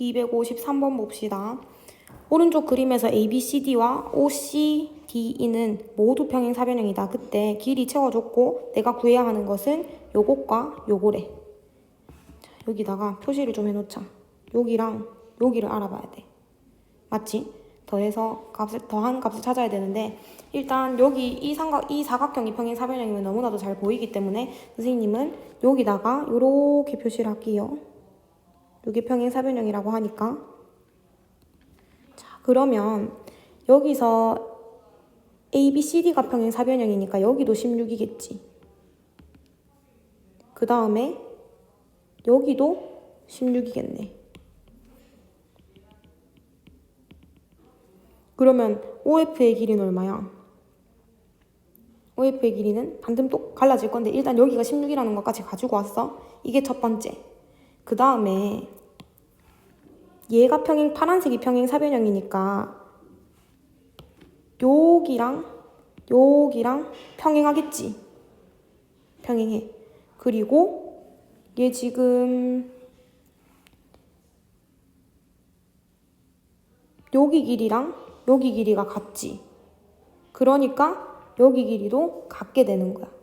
253번 봅시다. 오른쪽 그림에서 ABCD와 OCDE는 모두 평행 사변형이다. 그때 길이 채워줬고 내가 구해야 하는 것은 요것과 요거래. 자, 여기다가 표시를 좀 해놓자. 여기랑 여기를 알아봐야 돼. 맞지? 더해서 값을 더한 값을 찾아야 되는데 일단 여기 이 삼각 이 사각형이 평행 사변형이면 너무나도 잘 보이기 때문에 선생님은 여기다가 이렇게 표시를 할게요. 여기 평행 사변형이라고 하니까 자 그러면 여기서 A, B, C, D가 평행 사변형이니까 여기도 16이겠지. 그 다음에 여기도 16이겠네. 그러면 OF의 길이는 얼마야? OF의 길이는 반쯤 또 갈라질 건데 일단 여기가 16이라는 것까지 가지고 왔어. 이게 첫 번째. 그 다음에 얘가 평행 파란색이 평행 사변형이니까 여기랑 여기랑 평행하겠지. 평행해. 그리고 얘 지금 여기 길이랑 여기 길이가 같지. 그러니까 여기 길이도 같게 되는 거야.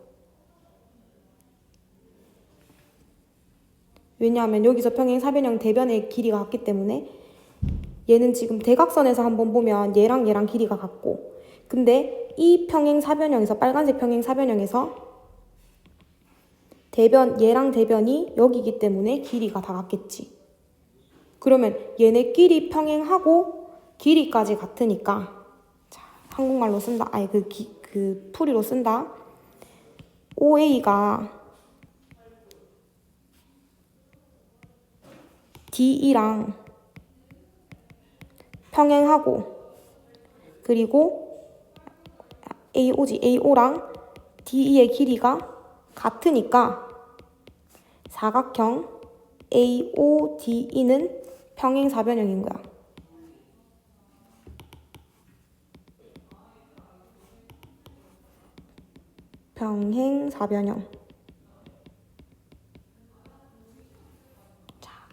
왜냐하면 여기서 평행 사변형 대변의 길이가 같기 때문에 얘는 지금 대각선에서 한번 보면 얘랑 얘랑 길이가 같고 근데 이 평행 사변형에서 빨간색 평행 사변형에서 대변 얘랑 대변이 여기기 때문에 길이가 다 같겠지. 그러면 얘네끼리 평행하고 길이까지 같으니까 자, 한국말로 쓴다. 아니 그, 기, 그 풀이로 쓴다. OA가 DE랑 평행하고 그리고 AO지 AO랑 DE의 길이가 같으니까 사각형 AODE는 평행 사변형인 거야. 평행 사변형.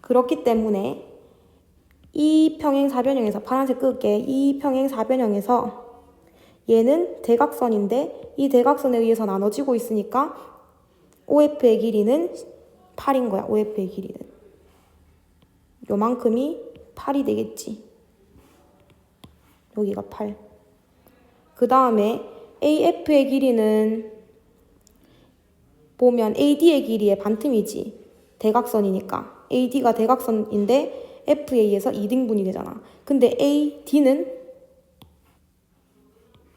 그렇기 때문에 이 평행 사변형에서 파란색 끌게 이 평행 사변형에서 얘는 대각선인데 이 대각선에 의해서 나눠지고 있으니까 OF의 길이는 8인 거야. OF의 길이는. 요만큼이 8이 되겠지. 여기가 8. 그 다음에 AF의 길이는 보면 AD의 길이의 반틈이지. 대각선이니까. AD가 대각선인데 의해서 2등분이 되잖아. 근데 AD는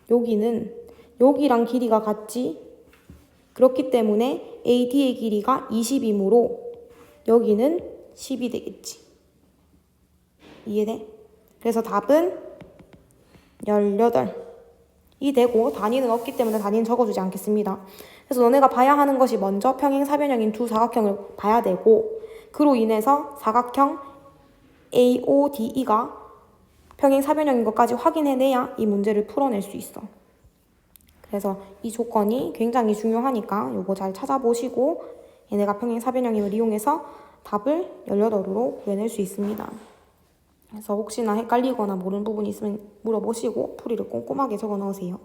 여기는 여기랑 길이가 같지. 그렇기 때문에 AD의 길이가 20이므로 여기는 10이 되겠지. 이해돼? 그래서 답은 18 이 되고 단위는 없기 때문에 단위는 적어주지 않겠습니다. 그래서 너네가 봐야 하는 것이 먼저 평행 사변형인 두 사각형을 봐야 되고 그로 인해서 사각형 AODE가 평행 사변형인 것까지 확인해내야 이 문제를 풀어낼 수 있어. 그래서 이 조건이 굉장히 중요하니까 요거 잘 찾아보시고 얘네가 평행 사변형임을 이용해서 답을 18으로 구해낼 수 있습니다. 그래서 혹시나 헷갈리거나 모르는 부분이 있으면 물어보시고 풀이를 꼼꼼하게 적어 넣으세요.